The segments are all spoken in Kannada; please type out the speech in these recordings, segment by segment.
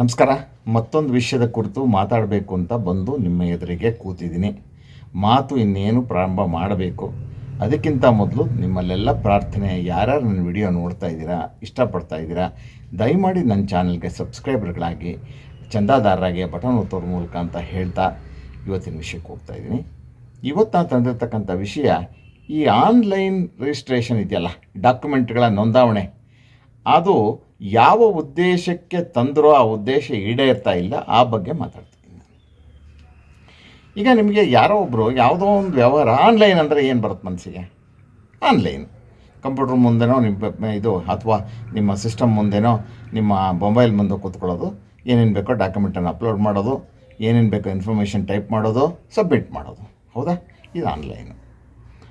ನಮಸ್ಕಾರ. ಮತ್ತೊಂದು ವಿಷಯದ ಕುರಿತು ಮಾತಾಡಬೇಕು ಅಂತ ಬಂದು ನಿಮ್ಮ ಎದುರಿಗೆ ಕೂತಿದ್ದೀನಿ. ಮಾತು ಇನ್ನೇನು ಪ್ರಾರಂಭ ಮಾಡಬೇಕು. ಅದಕ್ಕಿಂತ ಮೊದಲು ನಿಮ್ಮಲ್ಲೆಲ್ಲ ಪ್ರಾರ್ಥನೆ, ಯಾರ್ಯಾರು ನನ್ನ ವಿಡಿಯೋ ನೋಡ್ತಾ ಇದ್ದೀರಾ, ಇಷ್ಟಪಡ್ತಾ ಇದ್ದೀರಾ, ದಯಮಾಡಿ ನನ್ನ ಚಾನಲ್ಗೆ ಸಬ್ಸ್ಕ್ರೈಬರ್ಗಳಾಗಿ, ಚಂದಾದಾರರಾಗಿ ಬಟನ್ ಒತ್ತೋರ ಮೂಲಕ ಅಂತ ಹೇಳ್ತಾ ಇವತ್ತಿನ ವಿಷಯಕ್ಕೆ ಹೋಗ್ತಾ ಇದ್ದೀನಿ. ಇವತ್ತು ನಾನು ತಂದಿರ್ತಕ್ಕಂಥ ವಿಷಯ, ಈ ಆನ್ಲೈನ್ ರಿಜಿಸ್ಟ್ರೇಷನ್ ಇದೆಯಲ್ಲ, ಡಾಕ್ಯುಮೆಂಟ್ಗಳ ನೋಂದಾವಣೆ. ಅದು ಯಾವ ಉದ್ದೇಶಕ್ಕೆ ತಂದರೋ ಆ ಉದ್ದೇಶ ಈಡೇರ್ತಾ ಇಲ್ಲ, ಆ ಬಗ್ಗೆ ಮಾತಾಡ್ತೀನಿ. ಈಗ ನಿಮಗೆ ಯಾರೋ ಒಬ್ಬರು ಯಾವುದೋ ಒಂದು ವ್ಯವಹಾರ, ಆನ್ಲೈನ್ ಅಂದರೆ ಏನು ಬರುತ್ತೆ ಮನಸ್ಸಿಗೆ ಆನ್ಲೈನ್. ಕಂಪ್ಯೂಟರ್ ಮುಂದೆನೋ ನಿಮ್ಮ ಇದು, ಅಥವಾ ನಿಮ್ಮ ಸಿಸ್ಟಮ್ ಮುಂದೆನೋ ನಿಮ್ಮ ಮೊಬೈಲ್ ಮುಂದೆ ಕೂತ್ಕೊಳ್ಳೋದು, ಏನೇನು ಬೇಕೋ ಡಾಕ್ಯುಮೆಂಟನ್ನು ಅಪ್ಲೋಡ್ ಮಾಡೋದು, ಏನೇನು ಬೇಕೋ ಇನ್ಫಾರ್ಮೇಷನ್ ಟೈಪ್ ಮಾಡೋದು ಸಬ್ಮಿಟ್ ಮಾಡೋದು. ಹೌದಾ? ಇದು ಆನ್ಲೈನು.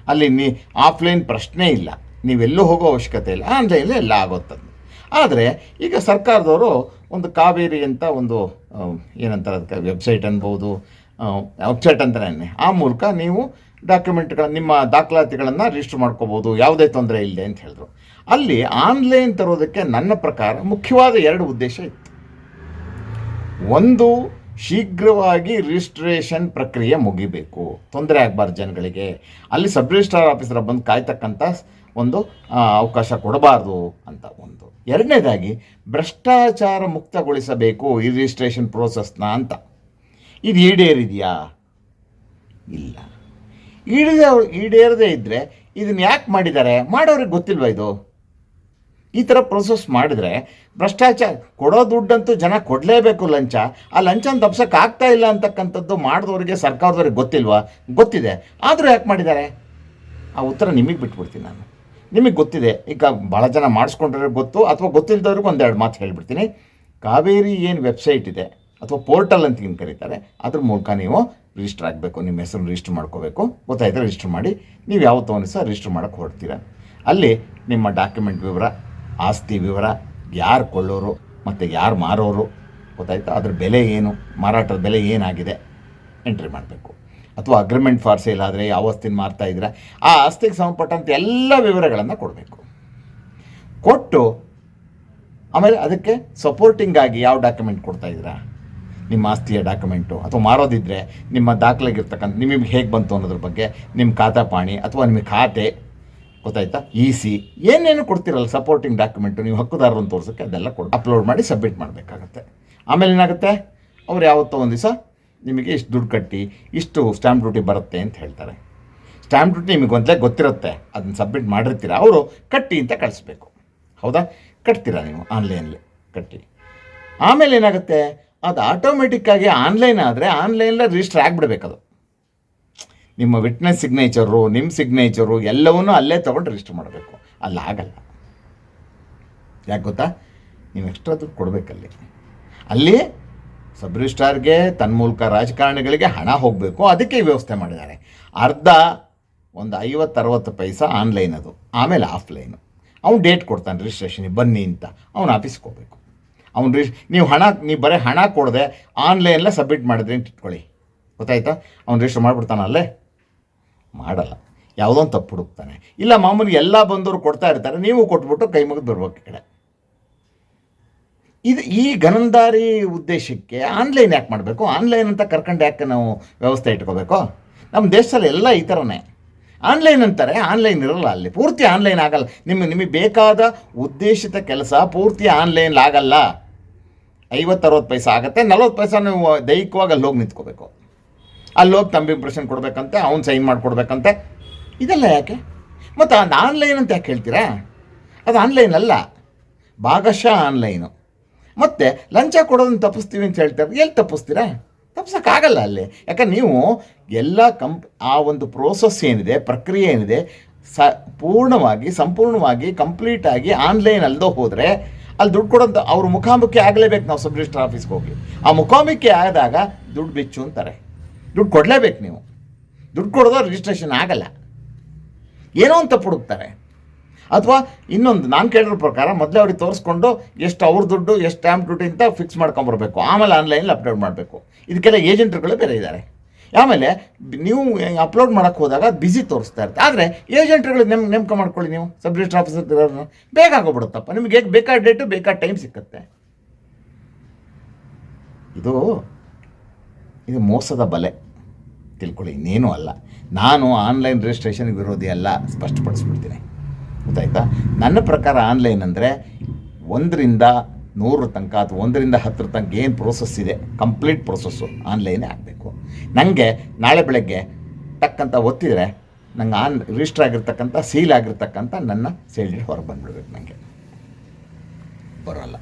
ಅಲ್ಲಿ ನೀ ಆಫ್ಲೈನ್ ಪ್ರಶ್ನೆ ಇಲ್ಲ. ನೀವೆಲ್ಲೂ ಹೋಗೋ ಅವಶ್ಯಕತೆ ಇಲ್ಲ. ಆನ್ಲೈನಲ್ಲಿ ಎಲ್ಲ ಆಗೋತ್ತದು ಆದರೆ ಈಗ ಸರ್ಕಾರದವರು ಒಂದು ಕಾವೇರಿ ಅಂತ ಒಂದು ಏನಂತಾರೆ ಅದಕ್ಕೆ ವೆಬ್ಸೈಟ್ ಅನ್ಬೋದು ವೆಬ್ಸೈಟ್ ಅಂತಲೇ ಆ ಮೂಲಕ ನೀವು ಡಾಕ್ಯುಮೆಂಟ್ಗಳ ನಿಮ್ಮ ದಾಖಲಾತಿಗಳನ್ನು ರಿಜಿಸ್ಟರ್ ಮಾಡ್ಕೋಬೋದು. ಯಾವುದೇ ತೊಂದರೆ ಇಲ್ಲದೆ ಅಂತ ಹೇಳಿದ್ರು. ಅಲ್ಲಿ ಆನ್ಲೈನ್ ತರೋದಕ್ಕೆ ನನ್ನ ಪ್ರಕಾರ ಮುಖ್ಯವಾದ ಎರಡು ಉದ್ದೇಶ ಇತ್ತು. ಒಂದು, ಶೀಘ್ರವಾಗಿ ರಿಜಿಸ್ಟ್ರೇಷನ್ ಪ್ರಕ್ರಿಯೆ ಮುಗಿಬೇಕು. ತೊಂದರೆ ಆಗಬಾರ್ದು ಜನಗಳಿಗೆ. ಅಲ್ಲಿ ಸಬ್ ರಿಜಿಸ್ಟ್ರಾರ್ ಆಫೀಸರ್ ಬಂದು ಕಾಯ್ತಕ್ಕಂಥ ಒಂದು ಅವಕಾಶ ಕೊಡಬಾರ್ದು ಅಂತ ಒಂದು. ಎರಡನೇದಾಗಿ, ಭ್ರಷ್ಟಾಚಾರ ಮುಕ್ತಗೊಳಿಸಬೇಕು ಈ ರಿಜಿಸ್ಟ್ರೇಷನ್ ಪ್ರೋಸೆಸ್ನ ಅಂತ. ಇದು ಈಡೇರಿದೆಯಾ? ಇಲ್ಲ. ಈಡೇರ, ಈಡೇರದೇ ಇದ್ದರೆ ಇದನ್ನು ಯಾಕೆ ಮಾಡಿದ್ದಾರೆ? ಮಾಡೋರಿಗೆ ಗೊತ್ತಿಲ್ವ ಇದು? ಈ ಥರ ಪ್ರೊಸೆಸ್ ಮಾಡಿದರೆ ಭ್ರಷ್ಟಾಚಾರ, ಕೊಡೋ ದುಡ್ಡಂತೂ ಜನ ಕೊಡಲೇಬೇಕು ಲಂಚ. ಆ ಲಂಚನ ತಪ್ಸೋಕ್ಕಾಗ್ತಾ ಆಗ್ತಾ ಇಲ್ಲ ಅಂತಕ್ಕಂಥದ್ದು ಮಾಡಿದವರಿಗೆ ಸರ್ಕಾರದವ್ರಿಗೆ ಗೊತ್ತಿಲ್ವಾ? ಗೊತ್ತಿದೆ. ಆದರೂ ಯಾಕೆ ಮಾಡಿದ್ದಾರೆ? ಆ ಉತ್ತರ ನಿಮಗೆ ಬಿಟ್ಬಿಡ್ತೀನಿ ನಾನು. ನಿಮಗೆ ಗೊತ್ತಿದೆ. ಈಗ ಭಾಳ ಜನ ಮಾಡಿಸ್ಕೊಂಡ್ರೆ ಗೊತ್ತು, ಅಥವಾ ಗೊತ್ತಿಲ್ಲದವ್ರಿಗೂ ಒಂದೆರಡು ಮಾತು ಹೇಳಿಬಿಡ್ತೀನಿ. ಕಾವೇರಿ ಏನು ವೆಬ್ಸೈಟ್ ಇದೆ, ಅಥವಾ ಪೋರ್ಟಲ್ ಅಂತ ಏನು ಕರೀತಾರೆ, ಅದ್ರ ಮೂಲಕ ನೀವು ರಿಜಿಸ್ಟರ್ ಆಗಬೇಕು, ನಿಮ್ಮ ಹೆಸರು ರಿಜಿಸ್ಟರ್ ಮಾಡ್ಕೋಬೇಕು. ಗೊತ್ತಾಯ್ತು? ರಿಜಿಸ್ಟರ್ ಮಾಡಿ. ನೀವು ಯಾವ ತೊಗೊಂಡು ಸಹ ರಿಜಿಸ್ಟರ್ ಮಾಡೋಕ್ಕೆ ಹೊರಡ್ತೀರ. ಅಲ್ಲಿ ನಿಮ್ಮ ಡಾಕ್ಯುಮೆಂಟ್ ವಿವರ, ಆಸ್ತಿ ವಿವರ, ಯಾರು ಕೊಳ್ಳೋರು, ಮತ್ತು ಯಾರು ಮಾರೋರು, ಗೊತ್ತಾಯ್ತಾ? ಅದ್ರ ಬೆಲೆ ಏನು, ಮಾರಾಟದ ಬೆಲೆ ಏನಾಗಿದೆ ಎಂಟ್ರಿ ಮಾಡಬೇಕು. ಅಥವಾ ಅಗ್ರಿಮೆಂಟ್ ಫಾರ್ ಸೇಲ್ ಆದರೆ ಯಾವ ಆಸ್ತಿನ ಮಾರ್ತಾ ಇದ್ರೆ, ಆ ಆಸ್ತಿಗೆ ಸಂಬಂಧಪಟ್ಟಂಥ ಎಲ್ಲ ವಿವರಗಳನ್ನು ಕೊಡಬೇಕು. ಕೊಟ್ಟು ಆಮೇಲೆ ಅದಕ್ಕೆ ಸಪೋರ್ಟಿಂಗ್ ಆಗಿ ಯಾವ ಡಾಕ್ಯುಮೆಂಟ್ ಕೊಡ್ತಾ ಇದ್ದೀರಾ? ನಿಮ್ಮ ಆಸ್ತಿಯ ಡಾಕ್ಯುಮೆಂಟು ಅಥವಾ ಮಾರೋದಿದ್ದರೆ ನಿಮ್ಮ ದಾಖಲೆಗಿರ್ತಕ್ಕಂಥ, ನಿಮಗೆ ಹೇಗೆ ಬಂತು ಅನ್ನೋದ್ರ ಬಗ್ಗೆ ನಿಮ್ಮ ಖಾತಾಪಾಣಿ ಅಥವಾ ನಿಮಗೆ ಖಾತೆ, ಗೊತ್ತಾಯ್ತಾ? ಇ ಸಿ ಏನೇನು ಕೊಡ್ತೀರಲ್ಲ ಸಪೋರ್ಟಿಂಗ್ ಡಾಕ್ಯುಮೆಂಟು ನೀವು ಹಕ್ಕುದಾರರನ್ನು ತೋರಿಸೋಕ್ಕೆ ಅದೆಲ್ಲ ಕೊಡು ಅಪ್ಲೋಡ್ ಮಾಡಿ ಸಬ್ಮಿಟ್ ಮಾಡಬೇಕಾಗತ್ತೆ. ಆಮೇಲೆ ಏನಾಗುತ್ತೆ? ಅವ್ರು ಯಾವತ್ತೋ ಒಂದು ದಿವಸ ನಿಮಗೆ ಇಷ್ಟು ದುಡ್ಡು ಕಟ್ಟಿ, ಇಷ್ಟು ಸ್ಟ್ಯಾಂಪ್ ಡ್ಯೂಟಿ ಬರುತ್ತೆ ಅಂತ ಹೇಳ್ತಾರೆ. ಸ್ಟ್ಯಾಂಪ್ ಡ್ಯೂಟಿ ನಿಮಗೆ ಒಂದಲೇ ಗೊತ್ತಿರುತ್ತೆ, ಅದನ್ನ ಸಬ್ಮಿಟ್ ಮಾಡಿರ್ತೀರ, ಅವರು ಕಟ್ಟಿ ಅಂತ ಕಳಿಸ್ಬೇಕು. ಹೌದಾ? ಕಟ್ತೀರಾ ನೀವು ಆನ್ಲೈನಲ್ಲಿ ಕಟ್ಟಿ. ಆಮೇಲೆ ಏನಾಗುತ್ತೆ? ಅದು ಆಟೋಮೆಟಿಕ್ಕಾಗಿ ಆನ್ಲೈನ್ ಆದರೆ ಆನ್ಲೈನಲ್ಲೇ ರಿಜಿಸ್ಟರ್ ಆಗಿಬಿಡ್ಬೇಕದು ನಿಮ್ಮ ವಿಟ್ನೆಸ್ ಸಿಗ್ನೇಚರು ನಿಮ್ಮ ಸಿಗ್ನೇಚರು ಎಲ್ಲವನ್ನೂ ಅಲ್ಲೇ ತೊಗೊಂಡು ರಿಜಿಸ್ಟರ್ ಮಾಡಬೇಕು. ಅಲ್ಲಿ, ಆಗಲ್ಲ. ಯಾಕೆ ಗೊತ್ತಾ? ನೀವು ಎಕ್ಸ್ಟ್ರಾ ದುಡ್ಡು ಕೊಡಬೇಕಲ್ಲಿ. ಅಲ್ಲಿ ಸಬ್ ರಿಜಿಸ್ಟ್ರಾರ್ಗೆ ತನ್ನ ಮೂಲಕ ರಾಜಕಾರಣಿಗಳಿಗೆ ಹಣ ಹೋಗಬೇಕು, ಅದಕ್ಕೆ ವ್ಯವಸ್ಥೆ ಮಾಡಿದ್ದಾರೆ. ಅರ್ಧ ಒಂದು ಐವತ್ತು ಅರವತ್ತು ಪೈಸಾ ಆನ್ಲೈನ್ ಅದು, ಆಮೇಲೆ ಆಫ್ಲೈನು. ಅವ್ನು ಡೇಟ್ ಕೊಡ್ತಾನೆ ರಿಜಿಸ್ಟ್ರೇಷನಿಗೆ, ಬನ್ನಿ ಅಂತ. ಅವ್ನು ಆಫೀಸ್ಗೆ ಹೋಗಬೇಕು. ಅವ್ನು ರಿಜ್, ನೀವು ಹಣ, ನೀವು ಬರೀ ಹಣ ಕೊಡದೆ ಆನ್ಲೈನಲ್ಲೇ ಸಬ್ಮಿಟ್ ಮಾಡಿದ್ರೆ ಅಂತ ಇಟ್ಕೊಳ್ಳಿ. ಗೊತ್ತಾಯ್ತಾ? ಅವ್ನು ರಿಜಿಸ್ಟರ್ ಮಾಡಿಬಿಡ್ತಾನ ಅಲ್ಲೇ ಮಾಡಲ್ಲ. ಯಾವುದೋ ಒಂದು ತಪ್ಪು ಹುಡುಕ್ತಾನೆ. ಇಲ್ಲ ಮಾಮೂಲಿ ಎಲ್ಲ ಬಂದವರು ಕೊಡ್ತಾ ಇರ್ತಾರೆ, ನೀವು ಕೊಟ್ಬಿಟ್ಟು ಕೈ ಮುಗಿದು ಬರ್ಬೇಕು ಈ ಕಡೆ. ಇದು ಈ ಗನಂದಾರಿ ಉದ್ದೇಶಕ್ಕೆ ಆನ್ಲೈನ್ ಯಾಕೆ ಮಾಡಬೇಕು? ಆನ್ಲೈನ್ ಅಂತ ಕರ್ಕೊಂಡು ಯಾಕೆ ನಾವು ವ್ಯವಸ್ಥೆ ಇಟ್ಕೋಬೇಕು? ನಮ್ಮ ದೇಶದಲ್ಲಿ ಎಲ್ಲ ಈ ಥರನೇ. ಆನ್ಲೈನ್ ಅಂತಾರೆ, ಆನ್ಲೈನ್ ಇರಲ್ಲ ಅಲ್ಲಿ. ಪೂರ್ತಿ ಆನ್ಲೈನ್ ಆಗಲ್ಲ. ನಿಮಗೆ ನಿಮಗೆ ಬೇಕಾದ ಉದ್ದೇಶಿತ ಕೆಲಸ ಪೂರ್ತಿ ಆನ್ಲೈನ್ ಆಗಲ್ಲ. ಐವತ್ತು ಅರವತ್ತು ಪೈಸೆ ಆಗುತ್ತೆ, ನಲ್ವತ್ತು ಪೈಸ ನೀವು ದೈಹಿಕವಾಗಿ ಅಲ್ಲಿ ಹೋಗಿ ನಿಂತ್ಕೋಬೇಕು. ಅಲ್ಲಿ ಹೋಗಿ ತಂಬಿ ಇಂಪ್ರೆಷನ್ ಕೊಡಬೇಕಂತೆ, ಅವ್ನು ಸೈನ್ ಮಾಡಿಕೊಡ್ಬೇಕಂತೆ. ಇದೆಲ್ಲ ಯಾಕೆ? ಮತ್ತು ಅದು ಆನ್ಲೈನ್ ಅಂತ ಯಾಕೆ ಹೇಳ್ತೀರಾ? ಅದು ಆನ್ಲೈನ್ ಅಲ್ಲ. ಭಾಗಶಃ ಆನ್ಲೈನು. ಮತ್ತು ಲಂಚ ಕೊಡೋದನ್ನು ತಪ್ಪಿಸ್ತೀವಿ ಅಂತ ಹೇಳ್ತಾರೆ ಎಲ್ಲಿ ತಪ್ಪಿಸ್ತೀರಾ? ತಪ್ಪಿಸೋಕ್ಕಾಗಲ್ಲ ಅಲ್ಲಿ. ಯಾಕಂದ್ರೆ ನೀವು ಎಲ್ಲ ಕಂಪ್ ಆ ಒಂದು ಪ್ರೋಸೆಸ್ ಏನಿದೆ, ಪ್ರಕ್ರಿಯೆ ಏನಿದೆ, ಸ ಪೂರ್ಣವಾಗಿ, ಸಂಪೂರ್ಣವಾಗಿ ಕಂಪ್ಲೀಟಾಗಿ ಆನ್ಲೈನ್ ಅಲ್ದೋ ಹೋದರೆ ಅಲ್ಲಿ ದುಡ್ಡು ಕೊಡೋಂಥ ಅವ್ರ ಮುಖಾಮುಖಿ ಆಗಲೇಬೇಕು ನಾವು ಸಬ್ ರಿಜಿಸ್ಟರ್ ಆಫೀಸ್ಗೆ ಹೋಗಿ. ಆ ಮುಖಾಮುಖಿ ಆದಾಗ ದುಡ್ಡು ಬಿಚ್ಚು ಅಂತಾರೆ. ದುಡ್ಡು ಕೊಡಲೇಬೇಕು ನೀವು. ದುಡ್ಡು ಕೊಡೋದು ರಿಜಿಸ್ಟ್ರೇಷನ್ ಆಗಲ್ಲ. ಏನೋ ಅಂತ ಹುಡುಕ್ತಾರೆ ಅಥವಾ ಇನ್ನೊಂದು, ನಾನು ಕೇಳಿರೋ ಪ್ರಕಾರ ಮೊದಲೇ ಅವ್ರಿಗೆ ತೋರಿಸ್ಕೊಂಡು ಎಷ್ಟು ಅವ್ರ ದುಡ್ಡು, ಎಷ್ಟು ಸ್ಟ್ಯಾಂಪ್ ಡ್ಯೂಟಿ ಅಂತ ಫಿಕ್ಸ್ ಮಾಡ್ಕೊಂಬರ್ಬೇಕು. ಆಮೇಲೆ ಆನ್ಲೈನಲ್ಲಿ ಅಪ್ಲೋಡ್ ಮಾಡಬೇಕು. ಇದಕ್ಕೆಲ್ಲ ಏಜೆಂಟ್ರುಗಳು ಬೇರೆ ಇದ್ದಾರೆ ಆಮೇಲೆ ನೀವು ಅಪ್ಲೋಡ್ ಮಾಡೋಕ್ಕೆ ಹೋದಾಗ ಬಿಸಿ ತೋರಿಸ್ತಾ ಇರುತ್ತೆ ಆದರೆ ಏಜೆಂಟ್ರುಗಳು ನೇಮ್, ನೇಮಕ ಮಾಡ್ಕೊಳ್ಳಿ ನೀವು. ಸಬ್ ರಿಜಿಸ್ಟರ್ ಆಫೀಸರ್ ಬೇಗ ಆಗೋಗ್ಬಿಡುತ್ತಪ್ಪ. ನಿಮಗೆ ಹೇಗೆ ಬೇಕಾದ ಡೇಟು ಬೇಕಾದ ಟೈಮ್ ಸಿಕ್ಕತ್ತೆ. ಇದು ಇದು ಮೋಸದ ಬಲೆ. ತಿಳ್ಕೊಳ್ಳಿ, ಇನ್ನೇನೂ ಅಲ್ಲ. ನಾನು ಆನ್ಲೈನ್ ರಿಜಿಸ್ಟ್ರೇಷನ್ ವಿರೋಧಿ ಅಲ್ಲ. ಸ್ಪಷ್ಟಪಡಿಸ್ಬಿಡ್ತೀನಿ. ಗೊತ್ತಾಯ್ತಾ? ನನ್ನ ಪ್ರಕಾರ ಆನ್ಲೈನ್ ಅಂದರೆ ಒಂದರಿಂದ ನೂರು ತನಕ ಅಥವಾ ಒಂದರಿಂದ ಹತ್ತರ ತನಕ ಏನು ಪ್ರೋಸೆಸ್ ಇದೆ ಕಂಪ್ಲೀಟ್ ಪ್ರೋಸೆಸ್ಸು ಆನ್ಲೈನೇ ಆಗಬೇಕು. ನನಗೆ ನಾಳೆ ಬೆಳಗ್ಗೆ ತಕ್ಕಂಥ ಒತ್ತಿದರೆ ನಂಗೆ ಆನ್ ರಿಜಿಸ್ಟರ್ ಆಗಿರ್ತಕ್ಕಂಥ ಸೀಲ್ ಆಗಿರ್ತಕ್ಕಂಥ ನನ್ನ ಸೇಲ್ ಡೀಡ್ ಹೊರಗೆ ಬಂದುಬಿಡ್ಬೇಕು ನನಗೆ ಬರೋಲ್ಲ.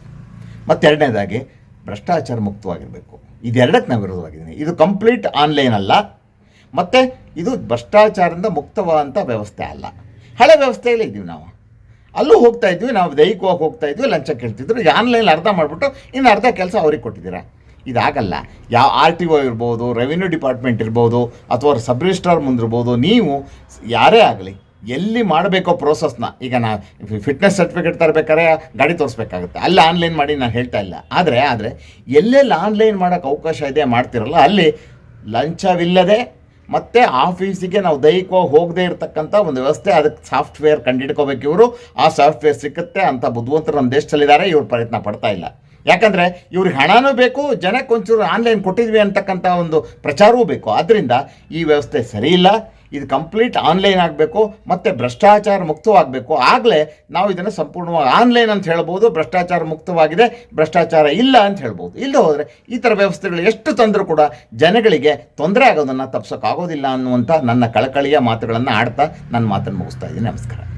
ಎರಡನೇದಾಗಿ ಭ್ರಷ್ಟಾಚಾರ ಮುಕ್ತವಾಗಿರಬೇಕು. ಇದೆರಡಕ್ಕೆ ನಾವು ವಿರೋಧವಾಗಿದ್ದೀನಿ. ಇದು ಕಂಪ್ಲೀಟ್ ಆನ್ಲೈನ್ ಅಲ್ಲ. ಮತ್ತು ಇದು ಭ್ರಷ್ಟಾಚಾರದಿಂದ ಮುಕ್ತವಾದಂಥ ವ್ಯವಸ್ಥೆ ಅಲ್ಲ. ಹಳೆ ವ್ಯವಸ್ಥೆಯಲ್ಲಿ ಇದ್ದೀವಿ ನಾವು. ಅಲ್ಲೂ ಹೋಗ್ತಾ ಇದ್ವಿ, ನಾವು ದೈಹಿಕವಾಗಿ ಹೋಗ್ತಾ ಇದ್ವಿ, ಲಂಚ ಕೇಳ್ತಿದ್ರು. ಆನ್ಲೈನ್ ಅರ್ಧ ಮಾಡಿಬಿಟ್ಟು ಇನ್ನು ಅರ್ಧ ಕೆಲಸ ಅವ್ರಿಗೆ ಕೊಟ್ಟಿದ್ದೀರಾ? ಇದಾಗಲ್ಲ. ಯಾವ ಆರ್ ಟಿ ಒ ಇರ್ಬೋದು ರೆವಿನ್ಯೂ ಡಿಪಾರ್ಟ್ಮೆಂಟ್ ಇರ್ಬೋದು, ಅಥವಾ ಸಬ್ ರಿಜಿಸ್ಟ್ರಾರ್ ಮುಂದಿರ್ಬೋದು, ನೀವು ಯಾರೇ ಆಗಲಿ, ಎಲ್ಲಿ ಮಾಡಬೇಕೋ ಪ್ರೋಸೆಸ್ನ ಈಗ ನಾ ಫಿಟ್ನೆಸ್ ಸರ್ಟಿಫಿಕೇಟ್ ತರಬೇಕಾದ್ರೆ ಗಾಡಿ ತೋರಿಸ್ಬೇಕಾಗುತ್ತೆ. ಅಲ್ಲಿ ಆನ್ಲೈನ್ ಮಾಡಿ ನಾನು ಹೇಳ್ತಾ ಇಲ್ಲ. ಆದರೆ ಆದರೆ, ಎಲ್ಲೆಲ್ಲಿ ಆನ್ಲೈನ್ ಮಾಡೋಕ್ಕೆ ಅವಕಾಶ ಇದೆ ಮಾಡ್ತಿರಲ್ಲ, ಅಲ್ಲಿ ಲಂಚವಿಲ್ಲದೆ ಮತ್ತು ಆಫೀಸಿಗೆ ನಾವು ದೈಹಿಕವಾಗಿ ಹೋಗದೇ ಇರತಕ್ಕಂಥ ಒಂದು ವ್ಯವಸ್ಥೆ, ಅದಕ್ಕೆ ಸಾಫ್ಟ್ವೇರ್ ಕಂಡಿಡ್ಕೋಬೇಕು ಇವರು. ಆ ಸಾಫ್ಟ್ವೇರ್ ಸಿಕ್ಕುತ್ತೆ ಅಂತ ಬುದ್ಧಿವಂತರು ನಮ್ಮ ದೇಶದಲ್ಲಿದ್ದಾರೆ, ಇವರು ಪ್ರಯತ್ನ ಪಡ್ತಾ ಇಲ್ಲ. ಯಾಕಂದರೆ ಇವ್ರಿಗೆ ಹಣನೂ ಬೇಕು, ಜನಕ್ಕೆ ಒಂಚೂರು ಆನ್ಲೈನ್ ಕೊಟ್ಟಿದ್ವಿ ಅಂತಕ್ಕಂಥ ಒಂದು ಪ್ರಚಾರವೂ ಬೇಕು. ಆದ್ದರಿಂದ ಈ ವ್ಯವಸ್ಥೆ ಸರಿ ಇಲ್ಲ. ಇದು ಕಂಪ್ಲೀಟ್ ಆನ್ಲೈನ್ ಆಗಬೇಕು, ಮತ್ತು ಭ್ರಷ್ಟಾಚಾರ ಮುಕ್ತವಾಗಬೇಕು. ಆಗಲೇ ನಾವು ಇದನ್ನು ಸಂಪೂರ್ಣವಾಗಿ ಆನ್ಲೈನ್ ಅಂತ ಹೇಳ್ಬೋದು, ಭ್ರಷ್ಟಾಚಾರ ಮುಕ್ತವಾಗಿದೆ, ಭ್ರಷ್ಟಾಚಾರ ಇಲ್ಲ ಅಂತ ಹೇಳ್ಬೋದು. ಇಲ್ಲದೆ ಹೋದರೆ ಈ ಥರ ವ್ಯವಸ್ಥೆಗಳು ಎಷ್ಟು ತಂದರೂ ಕೂಡ ಜನಗಳಿಗೆ ತೊಂದರೆ ಆಗೋದನ್ನು ತಪ್ಪಿಸೋಕ್ಕಾಗೋದಿಲ್ಲ ಅನ್ನುವಂಥ ನನ್ನ ಕಳಕಳಿಯ ಮಾತುಗಳನ್ನು ಆಡ್ತಾ ನನ್ನ ಮಾತನ್ನು ಮುಗಿಸ್ತಾ ಇದ್ದೀನಿ. ನಮಸ್ಕಾರ.